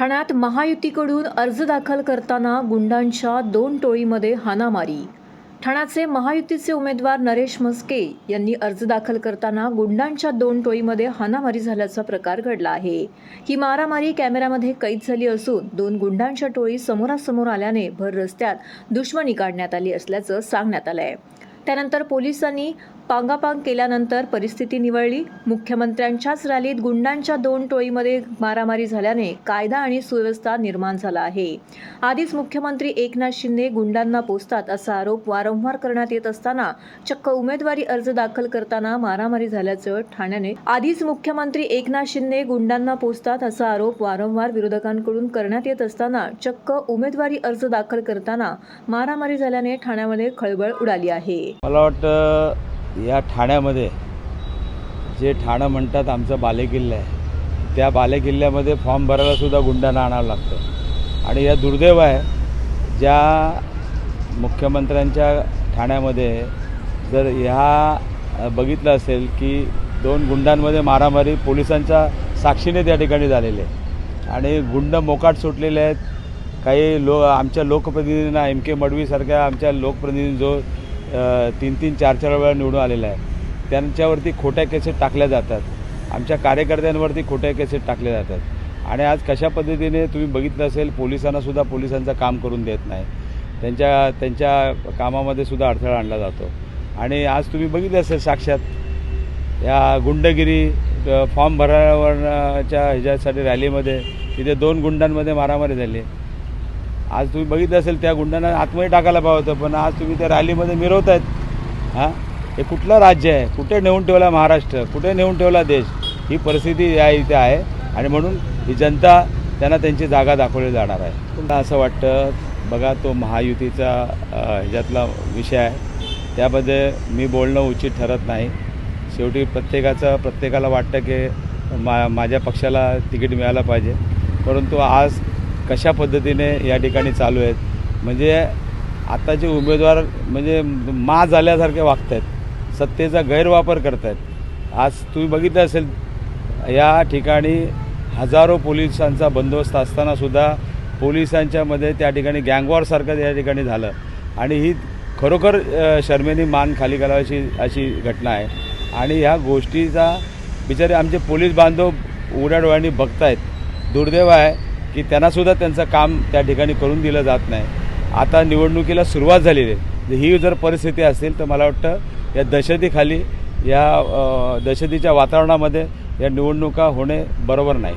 ठाण्यात महायुतीकडून अर्ज दाखल करताना गुंडांच्या दोन टोळीमध्ये हाणामारी. ठाण्याचे महायुतीचे उमेदवार नरेश म्हस्के यांनी अर्ज दाखल करताना गुंडांच्या दोन टोळीमध्ये हाणामारी झाल्याचा प्रकार घडला आहे. ही मारामारी कॅमेऱ्यामध्ये कैद झाली असून दोन गुंडांच्या टोळी समोरासमोर आल्याने भर रस्त्यात दुश्मनी काढण्यात आली असल्याचं सांगण्यात आलं आहे त्यानंतर पोलिसांनी पांगापांग केल्यानंतर परिस्थिती निवळली. मुख्यमंत्र्यांच्याच रॅलीत गुंडांच्या दोन टोळीमध्ये मारामारी झाल्याने कायदा आणि सुव्यवस्था निर्माण झाला आहे. आधीच मुख्यमंत्री एकनाथ शिंदे गुंडांना पोचतात असा आरोप वारंवार करण्यात येत असताना चक्क उमेदवारी अर्ज दाखल करताना मारामारी झाल्याचं ठाण्याने आधीच मुख्यमंत्री एकनाथ शिंदे गुंडांना पोचतात असा आरोप वारंवार विरोधकांकडून करण्यात येत असताना चक्क उमेदवारी अर्ज दाखल करताना मारामारी झाल्याने ठाण्यामध्ये खळबळ उडाली आहे. मला वाटतं या ठाण्यामध्ये जे ठाणं म्हणतात आमचं बालेकिल्ला आहे त्या बालेकिल्ल्यामध्ये फॉर्म भरायला सुद्धा गुंडांना आणावं लागतं. आणि या दुर्दैव आहे ज्या मुख्यमंत्र्यांच्या ठाण्यामध्ये जर ह्या बघितलं असेल की दोन गुंडांमध्ये मारामारी पोलिसांच्या साक्षीने त्या ठिकाणी झालेले आहे. आणि गुंड मोकाट सुटलेले आहेत. काही लो आमच्या लोकप्रतिनिधींना एम के मडवीसारख्या आमच्या लोकप्रतिनिधी जो तीन तीन चार चार वेळा निवडून आलेला आहे. त्यांच्यावरती खोट्या केसेस टाकल्या जातात. आमच्या कार्यकर्त्यांवरती खोट्या केसेस टाकल्या जातात. आणि आज कशा पद्धतीने तुम्ही बघितलं असेल पोलिसांनासुद्धा पोलिसांचं काम करून देत नाही. त्यांच्या त्यांच्या कामामध्ये सुद्धा अडथळा आणला जातो. आणि आज तुम्ही बघितलं असेल साक्षात या गुंडगिरी फॉर्म भरावरच्या ह्याच्यासाठी रॅलीमध्ये तिथे दोन गुंडांमध्ये मारामारी झाली. आज तुम्ही बघितलं असेल त्या गुंडांना आतमध्ये टाकायला पाहिजे होतं पण आज तुम्ही त्या रॅलीमध्ये मिरवतायत. हां? हे कुठलं राज्य आहे? कुठे नेऊन ठेवला महाराष्ट्र? कुठे नेऊन ठेवला देश? ही परिस्थिती या इथे आहे आणि म्हणून ही जनता त्यांना त्यांची जागा दाखवली जाणार आहे. मला असं वाटतं बघा तो महायुतीचा ह्याच्यातला विषय आहे. त्यामध्ये मी बोलणं उचित ठरत नाही. शेवटी प्रत्येकाचं प्रत्येकाला वाटतं की मा माझ्या पक्षाला तिकीट मिळालं पाहिजे. परंतु आज कशा पद्धतीने या ठिकाणी चालू आहेत? म्हणजे आताचे उमेदवार म्हणजे मा झाल्यासारखे वागत आहेत सत्तेचा गैरवापर करत आहेत आज तुम्ही बघितलं असेल या ठिकाणी हजारो पोलिसांचा बंदोबस्त असतानासुद्धा पोलिसांच्यामध्ये त्या ठिकाणी गँगवॉरसारखं या ठिकाणी झालं. आणि ही खरोखर शर्मेने शर्मेनी मान खाली घालावायची अशी घटना आहे. आणि ह्या गोष्टीचा बिचारे आमचे पोलीस बांधव उघड्या डोळ्यांनी बघतायत. दुर्दैव आहे. की त्यांनासुद्धा त्यांचं काम त्या ठिकाणी करून दिलं जात नाही. आता निवडणुकीला सुरुवात झालेली आहे. म्हणजे ही जर परिस्थिती असेल तर मला वाटतं या दहशतीखाली या दहशतीच्या वातावरणामध्ये या निवडणुका होणे बरोबर नाही.